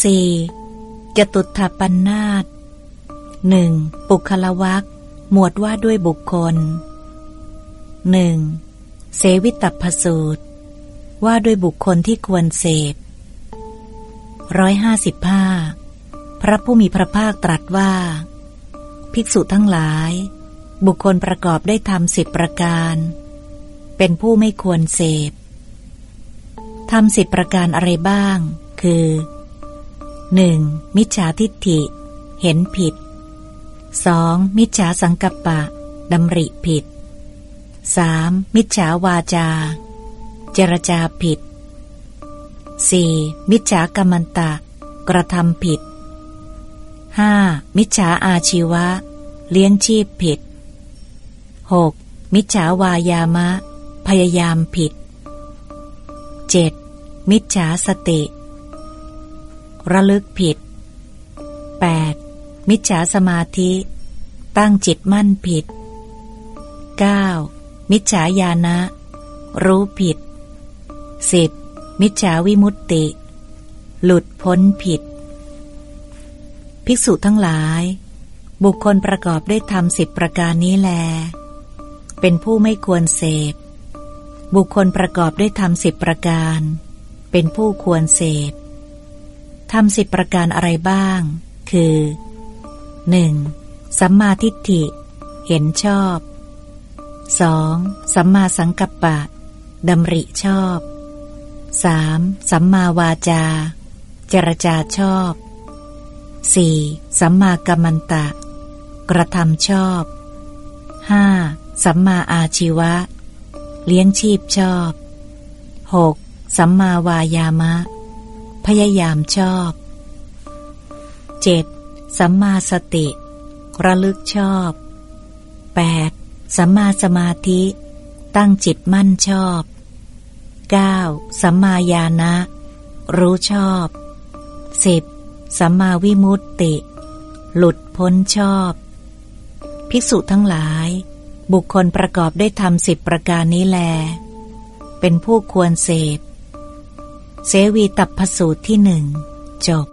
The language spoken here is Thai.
4. จตุถปันนาตหนึ่งปุคลวักหมวดว่าด้วยบุคคลหนึ่งเสวิตัพสูตร ว่าด้วยบุคคลที่ควรเสพร้อยห้าสิบห้าพระผู้มีพระภาคตรัสว่า ภิกษุทั้งหลาย บุคคลประกอบได้ทำสิบประการ เป็นผู้ไม่ควรเสพทำสิบประการอะไรบ้าง คือ 1. มิจฉาทิฏฐิ เห็นผิด 2. มิจฉาสังกัปปะดำริผิด 3. มิจฉาวาจา เจรจาผิด 4. มิจฉากรรมันตะ กระทำผิด 5. มิจฉาอาชีวะ เลี้ยงชีพผิด 6. มิจฉาวายามะ พยายามผิด 7. มิจฉาสติ ระลึกผิด 8. มิจฉาสมาธิ ตั้งจิตมั่นผิด 9. มิจฉาญาณะ รู้ผิด 10. มิจฉาวิมุตติ หลุดพ้นผิด ภิกษุทั้งหลาย บุคคลประกอบได้ทำสิบประการนี้แล เป็นผู้ไม่ควรเสพ บุคคลประกอบได้ทำสิบประการ เป็นผู้ควรเสพ ทำสิบประการอะไรบ้าง คือ 1. สัมมาทิฏฐิ เห็นชอบ 2. สัมมาสังกัปปะดำริชอบ 3. สัมมาวาจา เจรจาชอบ 4. สัมมากัมมันตะ กระทำชอบ 5. สัมมาอาชีวะ เลี้ยงชีพชอบ 6. สัมมาวายามะ พยายามชอบ 7. สัมมาสติ ระลึกชอบ 8. สัมมาสมาธิ ตั้งจิตมั่นชอบ 9. สัมมาญาณะ รู้ชอบ 10. สัมมาวิมุตติ หลุดพ้นชอบ ภิกษุทั้งหลาย บุคคลประกอบได้ทำสิบประการนี้แล เป็นผู้ควรเสพ เสวีตับพสูตรที่หนึ่งจบ